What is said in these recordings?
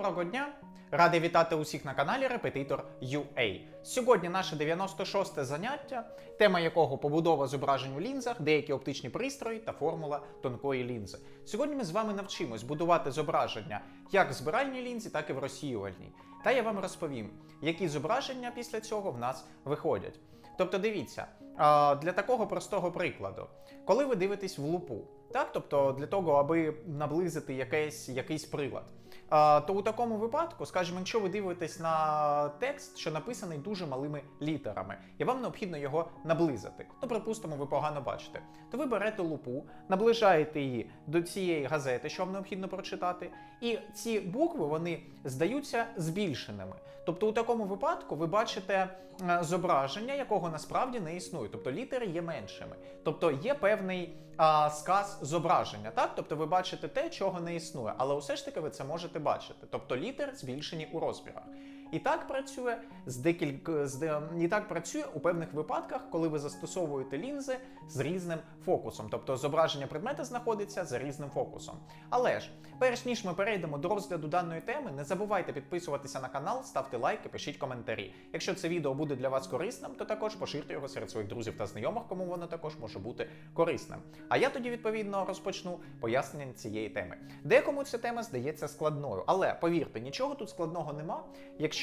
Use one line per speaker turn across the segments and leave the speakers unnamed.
доброго дня! Радий вітати усіх на каналі Репетитор UA. Сьогодні наше 96 заняття, тема якого побудова зображень у лінзах, деякі оптичні пристрої та формула тонкої лінзи. Сьогодні ми з вами навчимось будувати зображення як в збиральній лінзі, так і в розсіювальній. Та я вам розповім, які зображення після цього в нас виходять. Тобто, дивіться, для такого простого прикладу, коли ви дивитесь в лупу, так, тобто для того, аби наблизити якийсь, якийсь прилад. То у такому випадку, скажімо, якщо ви дивитесь на текст, що написаний дуже малими літерами, і вам необхідно його наблизити, то припустимо, ви погано бачите, то ви берете лупу, наближаєте її до цієї газети, що вам необхідно прочитати, і ці букви вони здаються збільшеними. Тобто, у такому випадку ви бачите е, зображення, якого насправді не існує. Тобто літери є меншими. Тобто є певний а, сказ зображення. Так? Тобто ви бачите те, чого не існує, але все ж таки ви це можете бачити. Тобто літер збільшені у розмірах. І так працює з декілька з де- і так працює у певних випадках, коли ви застосовуєте лінзи з різним фокусом, тобто зображення предмета знаходиться за різним фокусом. Але ж, перш ніж ми перейдемо до розгляду даної теми, не забувайте підписуватися на канал, ставте лайки, пишіть коментарі. Якщо це відео буде для вас корисним, то також поширте його серед своїх друзів та знайомих, кому воно також може бути корисним. А я тоді відповідно розпочну пояснення цієї теми. Декому ця тема здається складною, але повірте, нічого тут складного нема. Якщо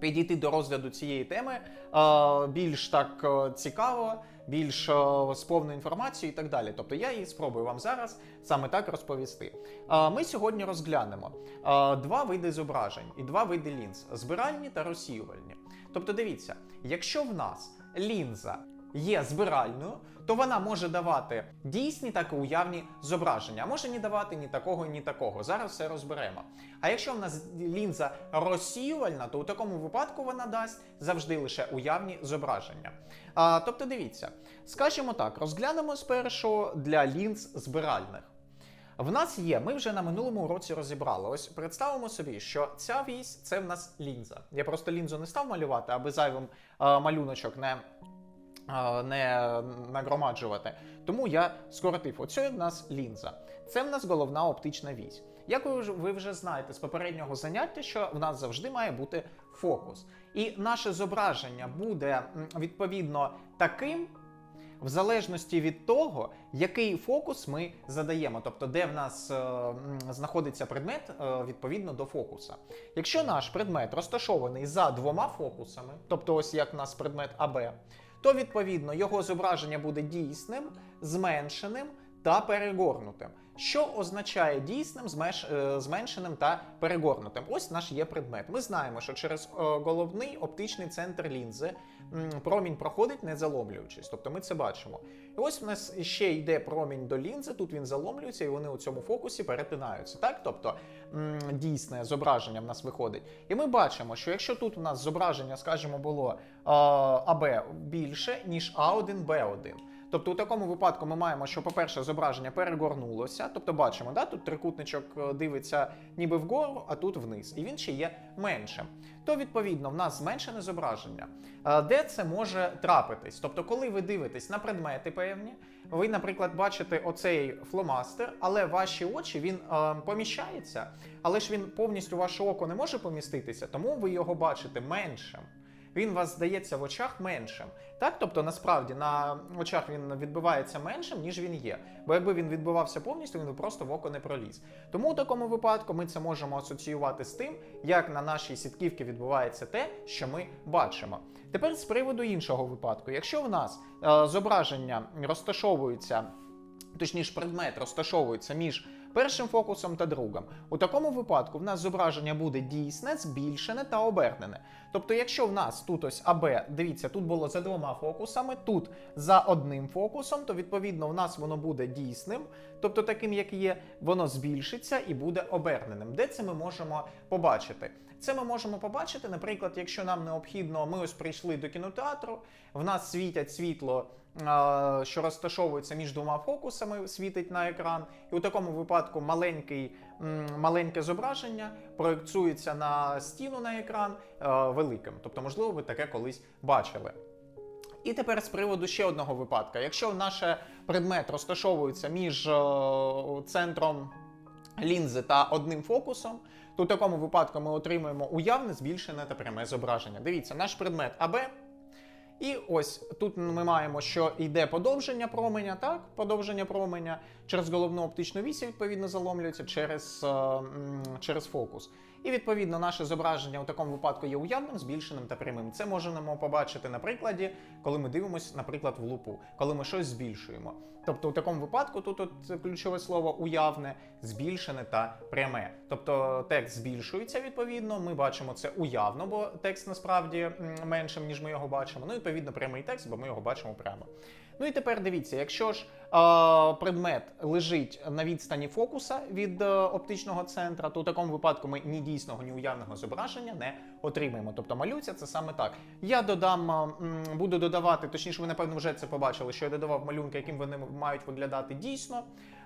підійти до розгляду цієї теми е, більш так е, цікаво, більш е, з повною інформацією і так далі. Тобто я її спробую вам зараз саме так розповісти. Е, Ми сьогодні розглянемо е, два види зображень і два види лінз: збиральні та розсіювальні. Тобто, дивіться, якщо в нас лінза є збиральною, то вона може давати дійсні, так і уявні зображення, а може не давати ні такого, ні такого. Зараз все розберемо. А якщо в нас лінза розсіювальна, то у такому випадку вона дасть завжди лише уявні зображення. А, тобто, дивіться, скажімо так, розглянемо спершу для лінз збиральних. В нас є, ми вже на минулому уроці розібрали. Ось представимо собі, що ця вісь це в нас лінза. Я просто лінзу не став малювати, аби зайвим е, малюночок не, не нагромаджувати. Тому я скоротив. Оце в нас лінза. Це в нас головна оптична вісь. Як ви вже знаєте з попереднього заняття, що в нас завжди має бути фокус. І наше зображення буде відповідно таким, в залежності від того, який фокус ми задаємо, тобто де в нас е, знаходиться предмет е, відповідно до фокуса. Якщо наш предмет розташований за двома фокусами, тобто ось як в нас предмет АБ, то відповідно його зображення буде дійсним, зменшеним та перегорнутим. Що означає дійсним, е, зменшеним та перегорнутим? Ось наш є предмет. Ми знаємо, що через е, головний оптичний центр лінзи промінь проходить не заломлюючись. Тобто ми це бачимо. І ось в нас ще йде промінь до лінзи, тут він заломлюється, і вони у цьому фокусі перетинаються. Так? Тобто дійсне зображення в нас виходить. І ми бачимо, що якщо тут у нас зображення, скажімо, було е, АБ більше, ніж А1, Б1. Тобто у такому випадку ми маємо, що, по-перше, зображення перегорнулося, тобто бачимо, да, тут трикутничок е, дивиться ніби вгору, а тут вниз, і він ще є меншим. То, відповідно, в нас зменшене зображення. Е, Де це може трапитись? Тобто, коли ви дивитесь на предмети певні, ви, наприклад, бачите оцей фломастер, але ваші очі він е, поміщається, але ж він повністю ваше око не може поміститися, тому ви його бачите меншим він вас здається в очах меншим. Так, тобто насправді на очах він відбивається меншим, ніж він є. Бо якби він відбивався повністю, він би просто в око не проліз. Тому у такому випадку ми це можемо асоціювати з тим, як на нашій сітківці відбувається те, що ми бачимо. Тепер з приводу іншого випадку, якщо в нас е, зображення розташовується. Точніше, предмет розташовується між першим фокусом та другим. У такому випадку в нас зображення буде дійсне, збільшене та обернене. Тобто, якщо в нас тут ось АБ, дивіться, тут було за двома фокусами, тут за одним фокусом, то відповідно в нас воно буде дійсним, тобто таким, як є, воно збільшиться і буде оберненим. Де це ми можемо побачити? Це ми можемо побачити, наприклад, якщо нам необхідно, ми ось прийшли до кінотеатру, в нас світять світло, що розташовується між двома фокусами, світить на екран, і у такому випадку маленький, маленьке зображення проєкцюється на стіну на екран великим. Тобто, можливо, ви таке колись бачили. І тепер з приводу ще одного випадка. Якщо наш предмет розташовується між е, центром лінзи та одним фокусом, то в такому випадку ми отримуємо уявне, збільшене та пряме зображення. Дивіться, наш предмет АБ. І ось тут ми маємо, що йде подовження променя, так? Подовження променя через головну оптичну вісь, відповідно, заломлюється через, е, через фокус. І відповідно наше зображення у такому випадку є уявним, збільшеним та прямим. Це можемо побачити на прикладі, коли ми дивимося, наприклад, в лупу, коли ми щось збільшуємо. Тобто у такому випадку тут от ключове слово уявне, збільшене та пряме. Тобто текст збільшується відповідно. Ми бачимо це уявно, бо текст насправді меншим, ніж ми його бачимо. Ну відповідно прямий текст, бо ми його бачимо прямо. Ну і тепер дивіться, якщо ж е, предмет лежить на відстані фокуса від е, оптичного центра, то в такому випадку ми ні дійсного, ні уявного зображення не отримаємо. Тобто малюється це саме так. Я додам, е, буду додавати, точніше, ви напевно вже це побачили, що я додавав малюнки, яким вони мають виглядати дійсно.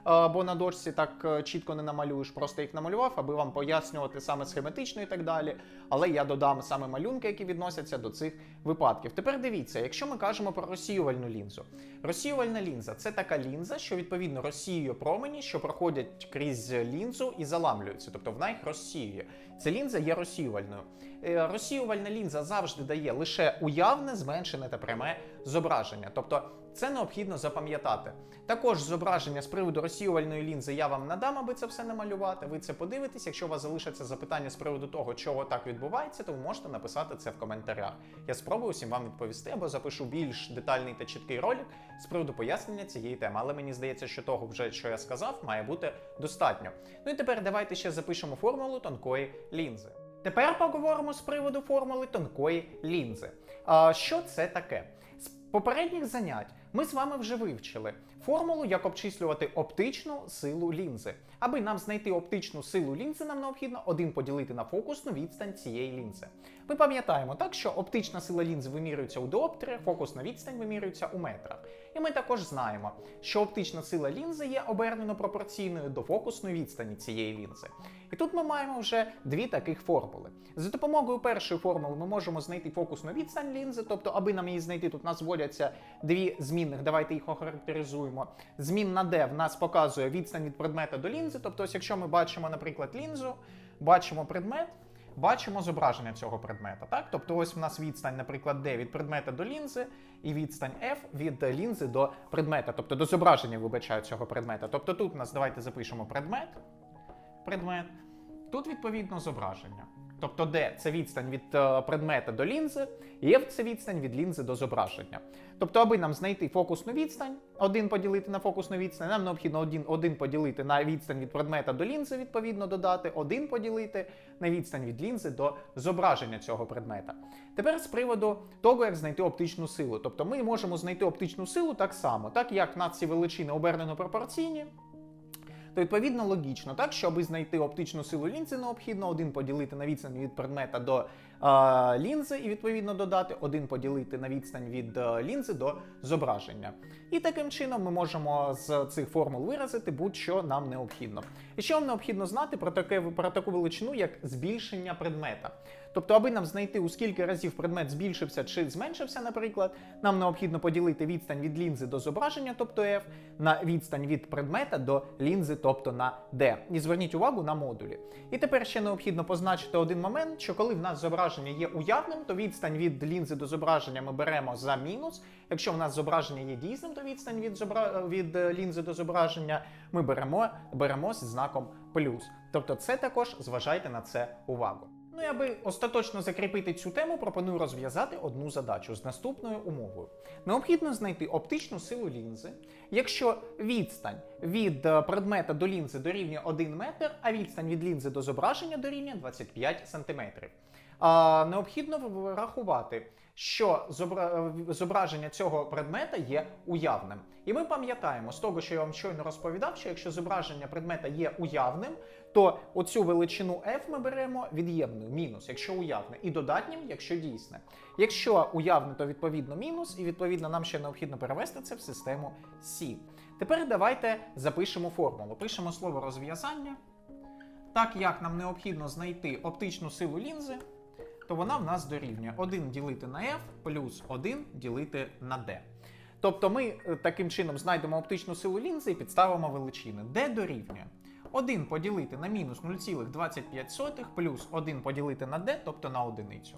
Е, бо на дошці так е, чітко не намалюєш, просто їх намалював, аби вам пояснювати саме схематично і так далі. Але я додам саме малюнки, які відносяться до цих випадків. Тепер дивіться, якщо ми кажемо про розсіювальну лінзу. Розсіювальна лінза це така лінза, що відповідно розсіює промені, що проходять крізь лінзу і заламлюються, тобто вона їх розсіює. Ця лінза є розсіювальною. Е, Розсіювальна лінза завжди дає лише уявне, зменшене та пряме зображення. Тобто це необхідно запам'ятати. Також зображення з приводу розсіювальної лінзи я вам надам, аби це все намалювати. Ви це подивитесь. Якщо у вас залишаться запитання з приводу того, чого так відбувається, то ви можете написати це в коментарях. Я спробую всім вам відповісти або запишу більш детальний та чіткий ролик з приводу пояснення цієї теми. Але мені здається, що того вже, що я сказав, має бути достатньо. Ну і тепер давайте ще запишемо формулу тонкої лінзи. Тепер поговоримо з приводу формули тонкої лінзи. А, що це таке? З попередніх занять ми з вами вже вивчили формулу, як обчислювати оптичну силу лінзи. Аби нам знайти оптичну силу лінзи, нам необхідно 1 поділити на фокусну відстань цієї лінзи. Ми пам'ятаємо так, що оптична сила лінзи вимірюється у діоптріях, фокусна відстань вимірюється у метрах. І ми також знаємо, що оптична сила лінзи є обернено пропорційною до фокусної відстані цієї лінзи. І тут ми маємо вже дві таких формули. За допомогою першої формули ми можемо знайти фокусну відстань лінзи, тобто, аби нам її знайти, тут нас вводяться дві змінних, давайте їх охарактеризуємо. Змінна D в нас показує відстань від предмета до лінзи. Тобто, ось якщо ми бачимо, наприклад, лінзу, бачимо предмет. Бачимо зображення цього предмета, так? Тобто ось в нас відстань, наприклад, D від предмета до лінзи, і відстань F від лінзи до предмета, тобто до зображення, вибачаю, цього предмета. Тобто тут у нас давайте запишемо предмет, предмет, тут відповідно зображення. Тобто D – це відстань від е, предмета до лінзи, і F – це відстань від лінзи до зображення. Тобто, аби нам знайти фокусну відстань, один поділити на фокусну відстань, нам необхідно один, один поділити на відстань від предмета до лінзи, відповідно додати, один поділити на відстань від лінзи до зображення цього предмета. Тепер з приводу того, як знайти оптичну силу. Тобто ми можемо знайти оптичну силу так само, так як на ці величини обернено пропорційні. То відповідно логічно, так, щоб знайти оптичну силу лінзи, необхідно один поділити на відстань від предмета до е, лінзи, і відповідно додати один поділити на відстань від е, лінзи до зображення. І таким чином ми можемо з цих формул виразити будь-що нам необхідно. І що вам необхідно знати про таке про таку величину, як збільшення предмета. Тобто, аби нам знайти, у скільки разів предмет збільшився чи зменшився, наприклад, нам необхідно поділити відстань від лінзи до зображення, тобто F, на відстань від предмета до лінзи, тобто на D. І зверніть увагу на модулі. І тепер ще необхідно позначити один момент, що коли в нас зображення є уявним, то відстань від лінзи до зображення ми беремо за мінус. Якщо в нас зображення є дійсним, то відстань від, зобра... від е, лінзи до зображення ми беремо, беремо зі знаком плюс. Тобто, це також зважайте на це увагу. Ну аби остаточно закріпити цю тему, пропоную розв'язати одну задачу з наступною умовою. Необхідно знайти оптичну силу лінзи, якщо відстань від е, предмета до лінзи дорівнює 1 метр, а відстань від лінзи до зображення дорівнює 25 см. А, необхідно врахувати, що зображення цього предмета є уявним. І ми пам'ятаємо з того, що я вам щойно розповідав, що якщо зображення предмета є уявним, то оцю величину f ми беремо від'ємною, мінус, якщо уявне, і додатнім, якщо дійсне. Якщо уявне, то відповідно мінус, і відповідно нам ще необхідно перевести це в систему C. Тепер давайте запишемо формулу. Пишемо слово розв'язання. Так як нам необхідно знайти оптичну силу лінзи, то вона в нас дорівнює 1 ділити на f плюс 1 ділити на d. Тобто ми е, таким чином знайдемо оптичну силу лінзи і підставимо величини. d дорівнює 1 поділити на мінус 0,25 плюс 1 поділити на d, тобто на одиницю.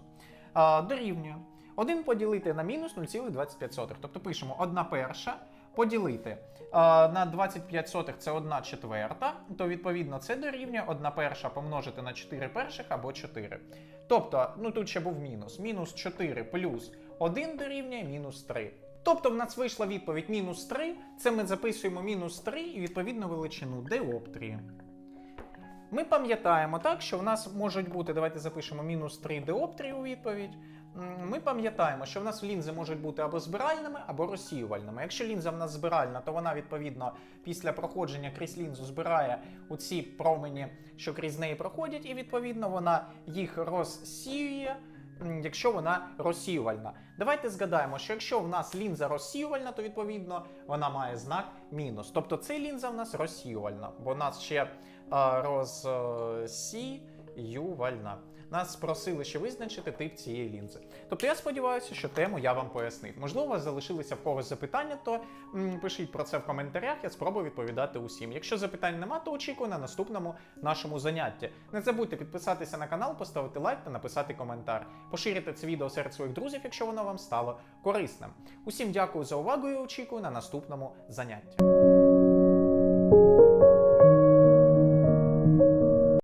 Дорівнює. 1 поділити на мінус 0,25. Тобто пишемо 1 перша поділити на 25 сотих це 1 четверта, то відповідно це дорівнює 1 перша помножити на 4 перших або 4. Тобто, ну тут ще був мінус. Мінус 4 плюс 1 дорівнює мінус 3. Тобто в нас вийшла відповідь мінус 3, це ми записуємо мінус 3 і відповідно величину диоптрії. Ми пам'ятаємо так, що в нас можуть бути, давайте запишемо мінус 3 диоптрії у відповідь. Ми пам'ятаємо, що в нас лінзи можуть бути або збиральними, або розсіювальними. Якщо лінза в нас збиральна, то вона відповідно після проходження крізь лінзу збирає у ці промені, що крізь неї проходять, і відповідно вона їх розсіює. Якщо вона розсіювальна, давайте згадаємо, що якщо в нас лінза розсіювальна, то відповідно вона має знак мінус. Тобто ця лінза в нас розсіювальна, бо в нас ще розсіювальна. Нас просили ще визначити тип цієї лінзи. Тобто я сподіваюся, що тему я вам пояснив. Можливо, у вас залишилися в когось запитання, то пишіть про це в коментарях, я спробую відповідати усім. Якщо запитань нема, то очікую на наступному нашому занятті. Не забудьте підписатися на канал, поставити лайк та написати коментар. Поширити це відео серед своїх друзів, якщо воно вам стало корисним. Усім дякую за увагу і очікую на наступному занятті.